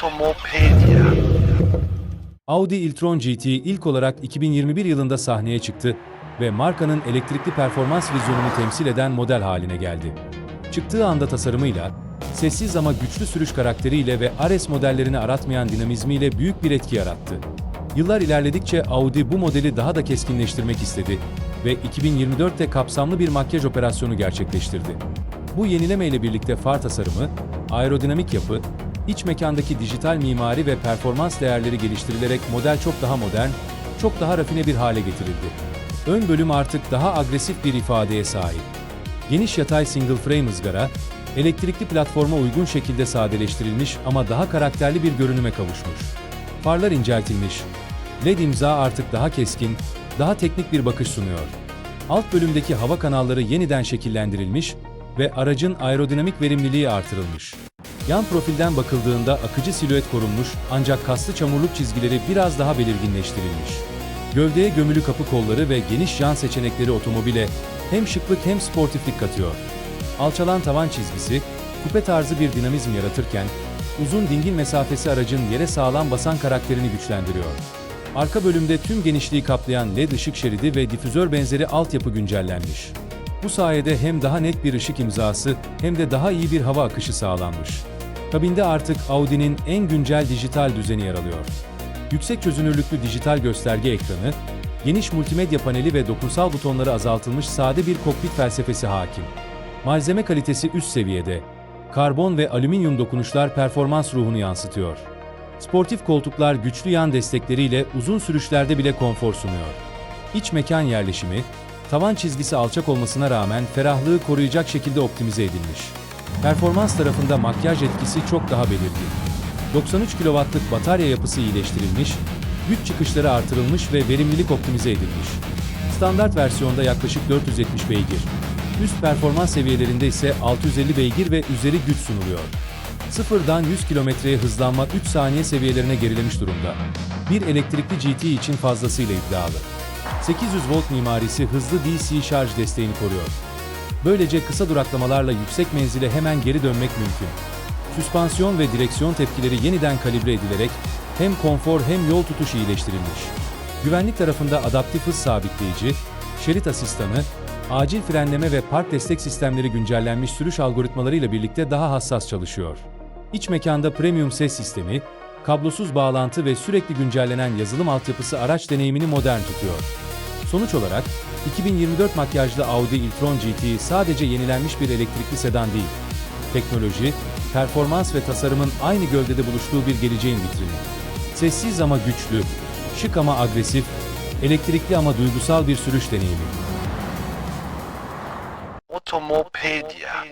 Otomopedia. Audi e-tron GT ilk olarak 2021 yılında sahneye çıktı ve markanın elektrikli performans vizyonunu temsil eden model haline geldi. Çıktığı anda tasarımıyla, sessiz ama güçlü sürüş karakteriyle ve RS modellerini aratmayan dinamizmiyle büyük bir etki yarattı. Yıllar ilerledikçe Audi bu modeli daha da keskinleştirmek istedi ve 2024'te kapsamlı bir makyaj operasyonu gerçekleştirdi. Bu yenileme ile birlikte far tasarımı, aerodinamik yapı, iç mekandaki dijital mimari ve performans değerleri geliştirilerek model çok daha modern, çok daha rafine bir hale getirildi. Ön bölüm artık daha agresif bir ifadeye sahip. Geniş yatay single frame ızgara, elektrikli platforma uygun şekilde sadeleştirilmiş ama daha karakterli bir görünüme kavuşmuş. Farlar inceltilmiş, LED imza artık daha keskin, daha teknik bir bakış sunuyor. Alt bölümdeki hava kanalları yeniden şekillendirilmiş ve aracın aerodinamik verimliliği artırılmış. Yan profilden bakıldığında akıcı silüet korunmuş ancak kaslı çamurluk çizgileri biraz daha belirginleştirilmiş. Gövdeye gömülü kapı kolları ve geniş jant seçenekleri otomobile hem şıklık hem sportiflik katıyor. Alçalan tavan çizgisi, kupe tarzı bir dinamizm yaratırken, uzun dingil mesafesi aracın yere sağlam basan karakterini güçlendiriyor. Arka bölümde tüm genişliği kaplayan LED ışık şeridi ve difüzör benzeri altyapı güncellenmiş. Bu sayede hem daha net bir ışık imzası hem de daha iyi bir hava akışı sağlanmış. Kabinde artık Audi'nin en güncel dijital düzeni yer alıyor. Yüksek çözünürlüklü dijital gösterge ekranı, geniş multimedya paneli ve dokunsal butonları azaltılmış sade bir kokpit felsefesi hakim. Malzeme kalitesi üst seviyede. Karbon ve alüminyum dokunuşlar performans ruhunu yansıtıyor. Sportif koltuklar güçlü yan destekleriyle uzun sürüşlerde bile konfor sunuyor. İç mekan yerleşimi, tavan çizgisi alçak olmasına rağmen ferahlığı koruyacak şekilde optimize edilmiş. Performans tarafında makyaj etkisi çok daha belirgin. 93 kW'lık batarya yapısı iyileştirilmiş, güç çıkışları artırılmış ve verimlilik optimize edilmiş. Standart versiyonda yaklaşık 470 beygir. Üst performans seviyelerinde ise 650 beygir ve üzeri güç sunuluyor. Sıfırdan 100 kilometreye hızlanma 3 saniye seviyelerine gerilemiş durumda. Bir elektrikli GT için fazlasıyla iddialı. 800 volt mimarisi hızlı DC şarj desteğini koruyor. Böylece kısa duraklamalarla yüksek menzile hemen geri dönmek mümkün. Süspansiyon ve direksiyon tepkileri yeniden kalibre edilerek hem konfor hem yol tutuş iyileştirilmiş. Güvenlik tarafında adaptif hız sabitleyici, şerit asistanı, acil frenleme ve park destek sistemleri güncellenmiş sürüş algoritmalarıyla birlikte daha hassas çalışıyor. İç mekanda premium ses sistemi, kablosuz bağlantı ve sürekli güncellenen yazılım altyapısı araç deneyimini modern tutuyor. Sonuç olarak 2024 makyajlı Audi e-tron GT sadece yenilenmiş bir elektrikli sedan değil. Teknoloji, performans ve tasarımın aynı gövdede buluştuğu bir geleceğin vitrini. Sessiz ama güçlü, şık ama agresif, elektrikli ama duygusal bir sürüş deneyimi. Otomopedia.